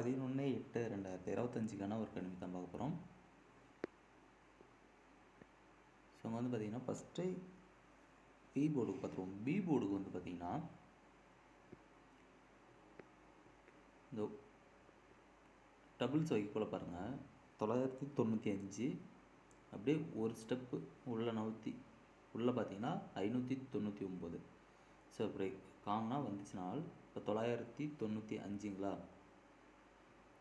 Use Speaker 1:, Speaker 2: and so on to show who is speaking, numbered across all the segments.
Speaker 1: பதினொன்று எட்டு ரெண்டாயிரத்தி இருபத்தஞ்சிக்கான ஒரு கணிப்பு தான் பார்க்க போகிறோம் ஸோ அங்கே வந்து பார்த்திங்கன்னா ஃபஸ்ட்டு பி போர்டுக்கு பார்த்துருவோம். பி போர்டுக்கு வந்து பார்த்திங்கன்னா இந்த டபுள்ஸ் வைக்கக்குள்ள பாருங்கள் தொள்ளாயிரத்தி தொண்ணூற்றி அஞ்சு. அப்படியே ஒரு ஸ்டெப்பு உள்ளே நவுத்தி உள்ளே பார்த்தீங்கன்னா ஐநூற்றி தொண்ணூற்றி ஒம்பது ஸோ இப்படி காமனாக வந்துச்சுனால் இப்போ தொள்ளாயிரத்தி தொண்ணூற்றி அஞ்சுங்களா?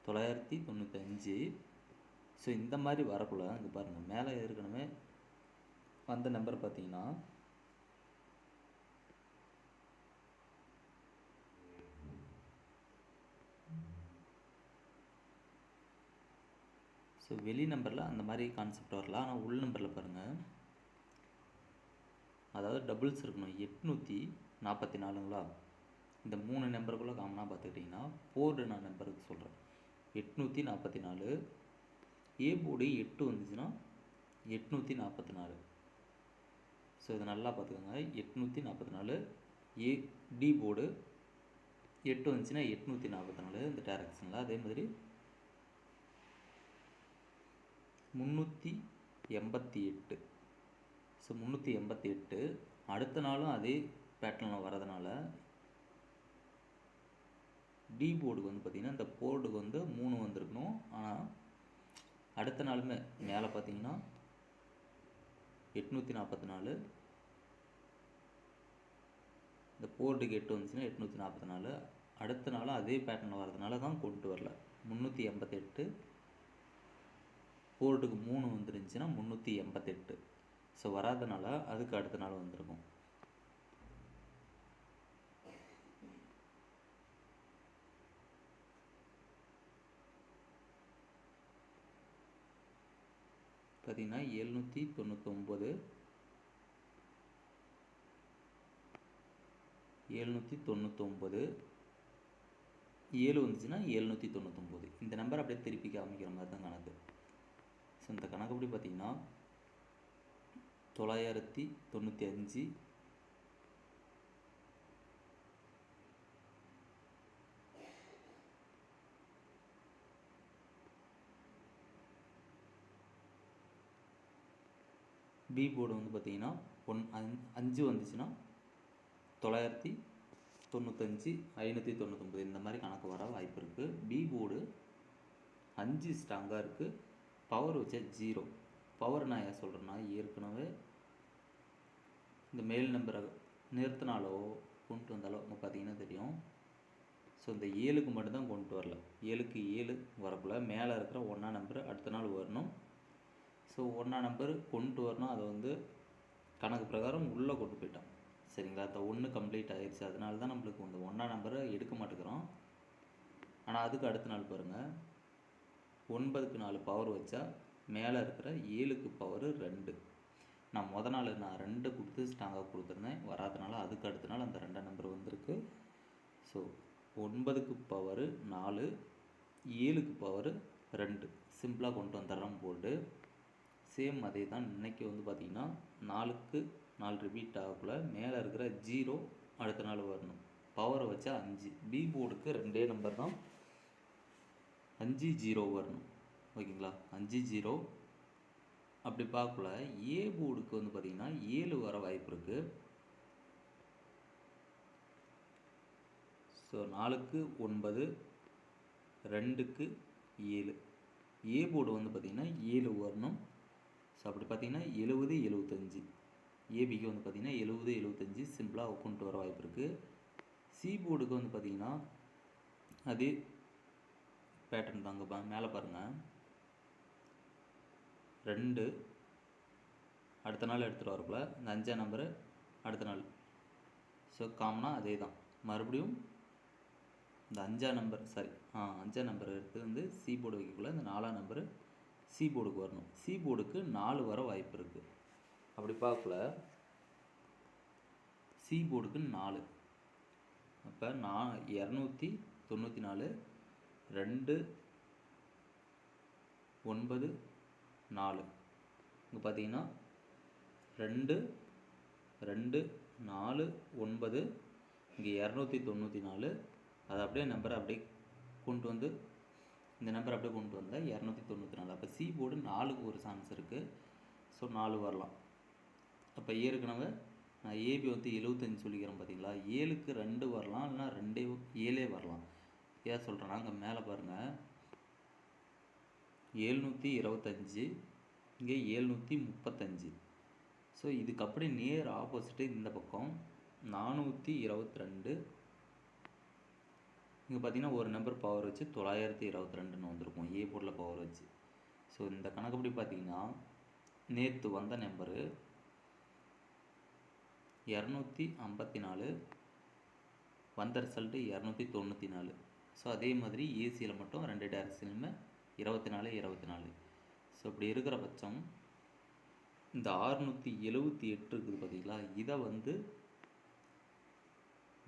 Speaker 1: தொள்ளாயிரத்தி தொண்ணூத்தஞ்சு. ஸோ இந்த மாதிரி வரக்குள்ள இங்கே பாருங்கள் மேலே ஏற்கனவே வந்த நம்பர் பார்த்தீங்கன்னா ஸோ வெளி நம்பரில் அந்த மாதிரி கான்செப்ட் வரல. ஆனால் உள் நம்பரில் பாருங்கள் அதாவது டபுள்ஸ் இருக்கணும். எட்நூற்றி நாற்பத்தி நாலுங்களா? இந்த மூணு நம்பருக்குள்ளே காமனாக பார்த்துக்கிட்டிங்கன்னா போர்டு நான் நம்பருக்கு சொல்கிறேன் எட்நூற்றி நாற்பத்தி நாலு. ஏ போர்டு எட்டு வந்துச்சுன்னா எட்நூற்றி நாற்பத்தி நாலு. ஸோ இதை நல்லா பார்த்துக்கோங்க. எட்நூற்றி நாற்பத்தி நாலு. ஏ டி போர்டு எட்டு வந்துச்சுன்னா எட்நூற்றி நாற்பத்தி நாலு இந்த டேரக்ஷனில் அதே மாதிரி முந்நூற்றி எண்பத்தி எட்டு. ஸோ முந்நூற்றி எண்பத்தி எட்டு. அடுத்த நாளும் அதே பேட்டர்னில் வரதுனால டி போர்டுக்கு வந்து பார்த்திங்கன்னா இந்த போர்டுக்கு வந்து மூணு வந்திருக்கணும். ஆனால் அடுத்த நாளுமே மேலே பார்த்தீங்கன்னா எட்நூற்றி நாற்பத்தி நாலு. இந்த போர்டுக்கு எட்டு வந்துச்சுன்னா எட்நூற்றி நாற்பத்தி நாலு. அடுத்த நாளும் அதே பேட்டர்னில் வரதுனால தான் கொண்டு வரல. முந்நூற்றி எண்பத்தெட்டு. போர்டுக்கு மூணு வந்துருந்துச்சுன்னா முந்நூற்றி எண்பத்தெட்டு. ஸோ வராதனால அதுக்கு அடுத்த நாள் வந்திருக்கும். பார்த்தீங்கன்னா எழுநூற்றி தொண்ணூத்தொம்பது எழுநூற்றி தொண்ணூத்தொம்பது ஏழு வந்துச்சுன்னா எழுநூற்றி தொண்ணூத்தொம்பது இந்த நம்பர் அப்படியே திருப்பி காமிக்கிற மாதிரி தான் கணக்கு. ஸோ இந்த கணக்குப்படி பார்த்தீங்கன்னா தொள்ளாயிரத்தி தொண்ணூற்றி அஞ்சு பி போர்டு வந்து பார்த்தீங்கன்னா ஒன் அஞ்சு வந்துச்சுன்னா தொள்ளாயிரத்தி தொண்ணூத்தஞ்சு ஐநூற்றி தொண்ணூத்தொம்பது இந்த மாதிரி கணக்கு வர வாய்ப்பு இருக்குது பி போர்டு அஞ்சு ஸ்ட்ராங்காக இருக்குது பவர் வச்சா ஜீரோ பவர் நான் ஏன் சொல்கிறேன்னா ஏற்கனவே இந்த மேல் நம்பரை நிறுத்தினாலோ கொண்டு வந்தாலோ அவங்க பார்த்தீங்கன்னா தெரியும். ஸோ இந்த ஏழுக்கு மட்டும்தான் கொண்டு வரல. ஏழுக்கு ஏழு வரக்குள்ள மேலே இருக்கிற ஒன்றா நம்பர் அடுத்த நாள் வரணும். ஸோ ஒன்றா நம்பர் கொண்டு வரணும். அதை வந்து கணக்கு பிரகாரம் உள்ளே கொண்டு போயிட்டான். சரிங்களா? அந்த ஒன்று கம்ப்ளீட் ஆகிடுச்சு அதனால தான் நம்மளுக்கு இந்த ஒன்றா நம்பரை எடுக்க மாட்டேங்கிறோம். ஆனால் அதுக்கு அடுத்த நாள் பாருங்கள் ஒன்பதுக்கு நாலு பவர் வச்சா மேலே இருக்கிற ஏழுக்கு பவர் ரெண்டு. நான் முத நாள் நான் ரெண்டு கொடுத்து ஸ்ட்ராங்காக கொடுத்துருந்தேன். வராதனால அதுக்கு அடுத்த நாள் அந்த ரெண்டாம் நம்பர் வந்திருக்கு. ஸோ ஒன்பதுக்கு பவரு நாலு ஏழுக்கு பவர் ரெண்டு. சிம்பிளாக கொண்டு வந்துடுறோம் போர்டு சேம் அதே தான் இன்றைக்கி வந்து பார்த்திங்கன்னா நாலுக்கு நாலு ரிப்பீட் ஆகக்குள்ள மேலே இருக்கிற ஜீரோ அடுத்த நாள் வரணும். பவரை வச்சா அஞ்சு. பி போர்டுக்கு ரெண்டே நம்பர் தான் அஞ்சு ஜீரோ வரணும். ஓகேங்களா? அஞ்சு ஜீரோ அப்படி பார்க்கல ஏ போர்டுக்கு வந்து பார்த்திங்கன்னா ஏழு வர வாய்ப்பு இருக்குது ஸோ நாலுக்கு ஒன்பது ரெண்டுக்கு ஏழு. ஏ போர்டு வந்து பார்த்திங்கன்னா ஏழு வரணும். ஸோ அப்படி பார்த்திங்கன்னா எழுபது எழுபத்தஞ்சி ஏபிக்கு வந்து பார்த்திங்கன்னா எழுபது எழுபத்தஞ்சி சிம்பிளாக கொண்டு வர வாய்ப்பு இருக்குது சி போர்டுக்கு வந்து பார்த்திங்கன்னா அதே பேட்டர்ன் தாங்க மேலே பாருங்கள் ரெண்டு அடுத்த நாள் எடுத்துகிட்டு வரக்குள்ள இந்த அஞ்சாம் நம்பரு அடுத்த நாள். ஸோ காமனாக அதே தான். மறுபடியும் இந்த அஞ்சாம் நம்பர் சாரி ஆ அஞ்சாம் நம்பர் எடுத்து வந்து சி போர்டு வைக்கக்குள்ள இந்த நாலாம் நம்பரு சி போர்டுக்கு வரணும். சி போர்டுக்கு நாலு வர வாய்ப்பு இருக்குது அப்படி பார்க்கல. சி போர்டுக்கு நாலு. அப்போ நான் இரநூத்தி தொண்ணூற்றி நாலு ரெண்டு ஒன்பது நாலு. இங்கே பார்த்தீங்கன்னா ரெண்டு ரெண்டு நாலு ஒன்பது இங்கே இரநூத்தி தொண்ணூற்றி நாலு அதை அப்படியே நம்பரை அப்படியே கொண்டு வந்து இந்த நம்பர் அப்படியே கொண்டு வந்தால் இரநூத்தி தொண்ணூற்றி நாலு. அப்போ சி போர்டு நாலுக்கு ஒரு சான்ஸ் இருக்குது ஸோ நாலு வரலாம். அப்போ ஏற்கனவே நான் ஏபி வந்து எழுபத்தஞ்சு சொல்லிக்கிறேன் பார்த்தீங்களா ஏழுக்கு ரெண்டு வரலாம் இல்லைனா ரெண்டே ஏழே வரலாம். ஏன் சொல்கிறேன்னா அங்கே மேலே பாருங்கள் ஏழ்நூற்றி இருபத்தஞ்சி இங்கே ஏழ்நூற்றி முப்பத்தஞ்சு. ஸோ இதுக்கு அப்படியே நேர் ஆப்போசிட்டு இந்த பக்கம். நானூற்றி இருபத்தி ரெண்டு இங்கே பார்த்தீங்கன்னா ஒரு நம்பர் பவர் வச்சு தொள்ளாயிரத்தி இருபத்தி ரெண்டுன்னு வந்திருக்கும். ஏ போர்டில் பவர் வச்சு. ஸோ இந்த கணக்குப்படி பார்த்தீங்கன்னா நேற்று வந்த நம்பரு இரநூத்தி ஐம்பத்தி நாலு வந்த ரிசல்ட்டு இரநூத்தி தொண்ணூற்றி நாலு. ஸோ அதே மாதிரி ஏசியில் மட்டும் ரெண்டு டேரக்ஷன்லையுமே இருபத்தி நாலு இருபத்தி நாலு. ஸோ இப்படி இருக்கிற பட்சம் இந்த ஆறுநூற்றி எழுபத்தி எட்டு இருக்குது பார்த்தீங்களா இதை வந்து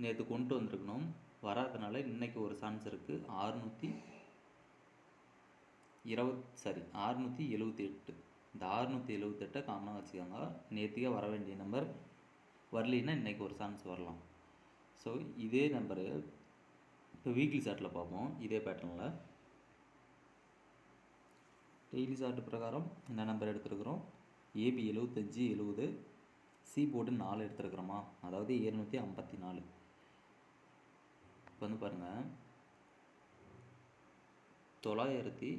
Speaker 1: நேற்று கொண்டு வந்திருக்கணும். வராதனால இன்றைக்கி ஒரு சான்ஸ் இருக்குது ஆறுநூற்றி இருபத் சாரி ஆறுநூற்றி எழுபத்தி எட்டு. இந்த ஆறுநூற்றி எழுபத்தெட்டை காமனாக வச்சுக்கோங்க. நேற்றுக்கே வர வேண்டிய நம்பர் வரலின்னா இன்றைக்கி ஒரு சான்ஸ் வரலாம். ஸோ இதே நம்பரு இப்போ வீக்லி சார்ட்டில் பார்ப்போம். இதே பேட்டர்னில் டெய்லி சார்ட் பிரகாரம் என்ன நம்பர் எடுத்துருக்குறோம். ஏபி எழுபத்தஞ்சி எழுபது சி போர்டு நாலு எடுத்துருக்குறோமா? அதாவது ஏழ்நூற்றி ஐம்பத்தி நாலு. இப்போ வந்து பாருங்கள் தொள்ளாயிரத்தி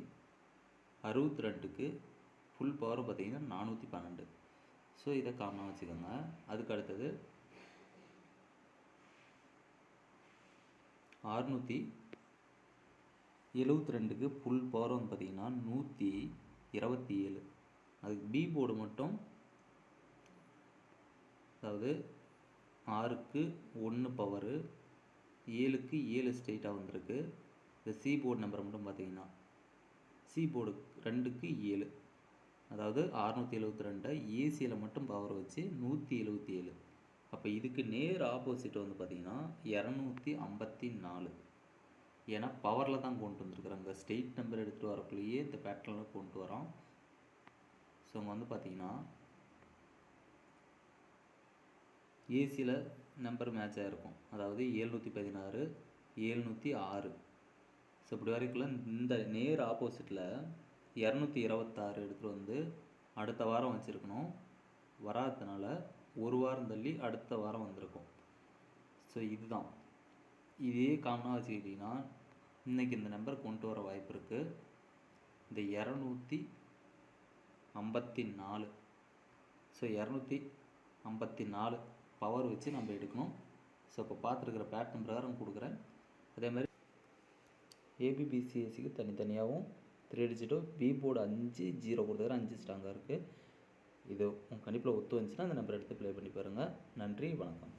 Speaker 1: அறுபத்தி ரெண்டுக்கு ஃபுல் பவர் பார்த்தீங்கன்னா நானூற்றி பன்னெண்டு. ஸோ இதை காமனாக வச்சுக்கோங்க. அதுக்கு அடுத்தது அறுநூற்றி எழுபத்தி ரெண்டுக்கு ஃபுல் பவர் வந்து பார்த்தீங்கன்னா நூற்றி இருபத்தி ஏழு அதுக்கு பி போர்டு மட்டும் அதாவது ஆறுக்கு ஒன்று பவரு ஏழுக்கு ஏழு ஸ்ட்ரெயிட்டாக வந்திருக்கு. இந்த சி போர்டு நம்பர் மட்டும் பார்த்தீங்கன்னா சி போர்டு ரெண்டுக்கு ஏழு. அதாவது அறுநூற்றி எழுபத்தி ரெண்டை ஏசியில் மட்டும் பவர் வச்சு நூற்றி எழுபத்தி ஏழு. அப்போ இதுக்கு நேர் ஆப்போசிட் வந்து பார்த்தீங்கன்னா இரநூத்தி ஐம்பத்தி நாலு. ஏன்னா பவரில் தான் கொண்டு வந்துருக்குறாங்க. ஸ்டேட் நம்பர் எடுத்துகிட்டு வரக்குள்ளேயே இந்த பேட்டர்னில் கொண்டு வரோம் ஸோ அவங்க வந்து பார்த்திங்கன்னா ஏசியில் நம்பர் மேட்ச் ஆகிருக்கும் அதாவது ஏழ்நூற்றி பதினாறு ஏழ்நூற்றி ஆறு. ஸோ இப்படி வரைக்குள்ள இந்த நேர் ஆப்போசிட்டில் இரநூத்தி இருபத்தாறு எடுத்துகிட்டு வந்து அடுத்த வாரம் வச்சுருக்கணும். வராததுனால ஒரு வாரம் தள்ளி அடுத்த வாரம் வந்திருக்கும். ஸோ இதுதான். இதே காமனாக வச்சுக்கிட்டிங்கன்னா இன்றைக்கி இந்த நம்பர் கொண்டு வர வாய்ப்பு இருக்குது இந்த இரநூத்தி ஐம்பத்தி நாலு. ஸோ இரநூத்தி ஐம்பத்தி நாலு. பவர் வச்சு நம்ம எடுக்கணும். ஸோ இப்போ பார்த்துருக்குற பேட்டர்ன் பிரகாரம் கொடுக்குறேன். அதே மாதிரி ஏபிபிசிஎஸ்சிக்கு தனித்தனியாகவும் த்ரீ டிஜிட்டும் பி போர்டு அஞ்சு ஜீரோ கொடுத்துக்கிற அஞ்சு ஸ்ட்ராங்காக இருக்குது இது உங்கள் கணிப்பில் ஒத்து வந்துச்சுன்னா அந்த நம்பர் எடுத்து ப்ளே பண்ணி பாருங்கள் நன்றி வணக்கம்.